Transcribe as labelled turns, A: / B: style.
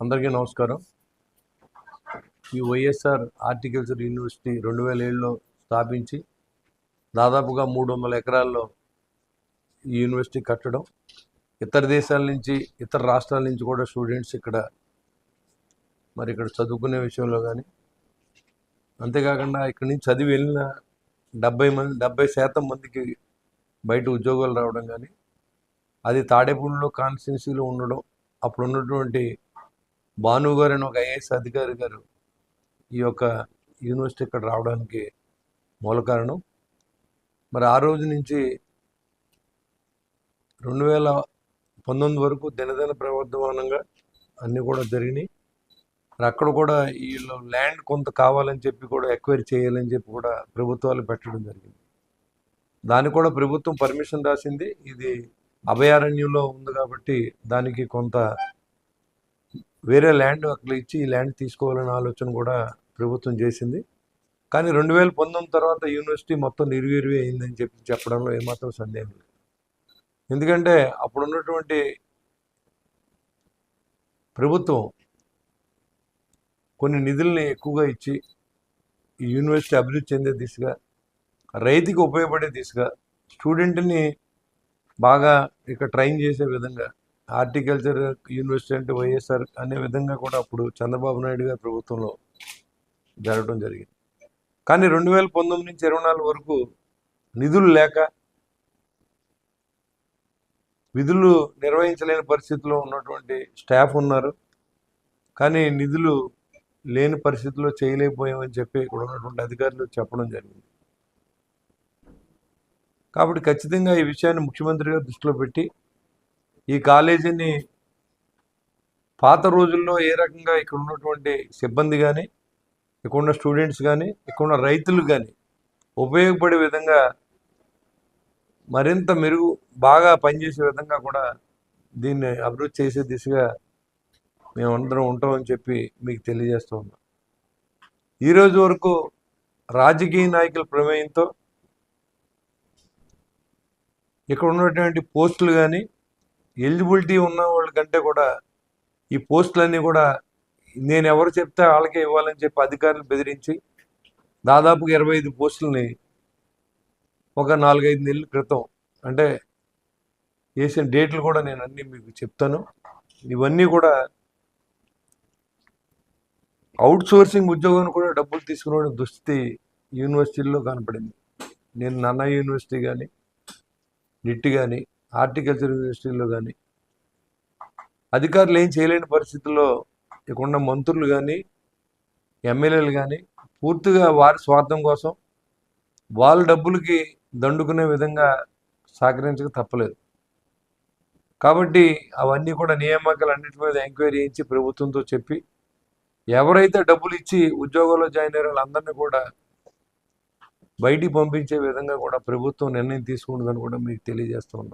A: అందరికీ నమస్కారం. ఈ వైఎస్ఆర్ ఆర్టికల్చర్ యూనివర్సిటీ రెండు వేల ఏడులో స్థాపించి దాదాపుగా మూడు వందల ఎకరాల్లో ఈ యూనివర్సిటీ కట్టడం ఇతర దేశాల నుంచి ఇతర రాష్ట్రాల నుంచి కూడా స్టూడెంట్స్ ఇక్కడ మరి ఇక్కడ చదువుకునే విషయంలో కానీ అంతేకాకుండా ఇక్కడి నుంచి చదివి వెళ్ళిన డెబ్బై మంది డెబ్బై శాతం మందికి బయట ఉద్యోగాలు రావడం కానీ అది తాడేపూడిలో కాన్స్టిట్యున్సీలో ఉండడం అప్పుడు ఉన్నటువంటి భాను గారు అని ఒక ఐఏఎస్ అధికారి గారు ఈ యొక్క యూనివర్సిటీ ఇక్కడ రావడానికి మూల కారణం. మరి ఆ రోజు నుంచి రెండు వేల పంతొమ్మిది వరకు దినదిన ప్రవర్ధమానంగా అన్నీ కూడా జరిగినాయి. మరి అక్కడ కూడా వీళ్ళు ల్యాండ్ కొంత కావాలని చెప్పి కూడా ఎక్వైర్ చేయాలని చెప్పి కూడా ప్రభుత్వాలు పెట్టడం జరిగింది. దానికి కూడా ప్రభుత్వం పర్మిషన్ రాసింది. ఇది అభయారణ్యంలో ఉంది కాబట్టి దానికి కొంత వేరే ల్యాండ్ అక్కడ ఇచ్చి ఈ ల్యాండ్ తీసుకోవాలనే ఆలోచన కూడా ప్రభుత్వం చేసింది. కానీ రెండు వేల పంతొమ్మిది తర్వాత యూనివర్సిటీ మొత్తం నిర్వీర్వి అయిందని చెప్పి చెప్పడంలో ఏమాత్రం సందేహం లేదు. ఎందుకంటే అప్పుడు ఉన్నటువంటి ప్రభుత్వం కొన్ని నిధుల్ని ఎక్కువగా ఇచ్చి ఈ యూనివర్సిటీ అభివృద్ధి చెందే దిశగా రైతుకి ఉపయోగపడే దిశగా స్టూడెంట్ని బాగా ఇక్కడ ట్రైన్ చేసే విధంగా హార్టికల్చర్ యూనివర్సిటీ అంటే వైఎస్ఆర్ అనే విధంగా కూడా అప్పుడు చంద్రబాబు నాయుడు గారి ప్రభుత్వంలో జరగడం జరిగింది. కానీ రెండు వేల పంతొమ్మిది నుంచి ఇరవై నాలుగు వరకు నిధులు లేక విధులు నిర్వహించలేని పరిస్థితిలో ఉన్నటువంటి స్టాఫ్ ఉన్నారు. కానీ నిధులు లేని పరిస్థితిలో చేయలేకపోయామని చెప్పి ఇక్కడ ఉన్నటువంటి అధికారులు చెప్పడం జరిగింది. కాబట్టి ఖచ్చితంగా ఈ విషయాన్ని ముఖ్యమంత్రి గారు దృష్టిలో పెట్టి ఈ కాలేజీని పాత రోజుల్లో ఏ రకంగా ఇక్కడ ఉన్నటువంటి సిబ్బంది కానీ ఇక్కడ ఉన్న స్టూడెంట్స్ కానీ ఇక్కడ ఉన్న రైతులు కానీ ఉపయోగపడే విధంగా మరింత మెరుగు బాగా పనిచేసే విధంగా కూడా దీన్ని అభివృద్ధి చేసే దిశగా మేమందరం ఉంటామని చెప్పి మీకు తెలియజేస్తూ ఉన్నాం. ఈరోజు వరకు రాజకీయ నాయకుల ప్రమేయంతో ఇక్కడ ఉన్నటువంటి పోస్టులు కానీ ఎలిజిబిలిటీ ఉన్న వాళ్ళ కంటే కూడా ఈ పోస్టులన్నీ కూడా నేను ఎవరు చెప్తే వాళ్ళకే ఇవ్వాలని చెప్పి అధికారులు బెదిరించి దాదాపుగా ఇరవై ఐదు పోస్టులని ఒక నాలుగైదు నెలల క్రితం అంటే వేసిన డేట్లు కూడా నేను అన్నీ మీకు చెప్తాను. ఇవన్నీ కూడా అవుట్ సోర్సింగ్ ఉద్యోగం కూడా డబ్బులు తీసుకునే దుస్థితి యూనివర్సిటీల్లో కనపడింది. నేను నన్న యూనివర్సిటీ కానీ నిట్ కానీ హార్టికల్చర్ ఇండస్ట్రీలో కానీ అధికారులు ఏం చేయలేని పరిస్థితుల్లో ఇక్కడున్న మంత్రులు కానీ ఎమ్మెల్యేలు కానీ పూర్తిగా వారి స్వార్థం కోసం వాళ్ళ డబ్బులకి దండుకునే విధంగా సహకరించక తప్పలేదు. కాబట్టి అవన్నీ కూడా నియామకాలు అన్నిటి మీద ఎంక్వైరీ చేయించి ప్రభుత్వంతో చెప్పి ఎవరైతే డబ్బులు ఇచ్చి ఉద్యోగంలో జాయిన్ అయ్యారో వాళ్ళందరినీ కూడా బయటికి పంపించే విధంగా కూడా ప్రభుత్వం నిర్ణయం తీసుకుంటుందని కూడా మీకు తెలియజేస్తూ ఉన్నాం.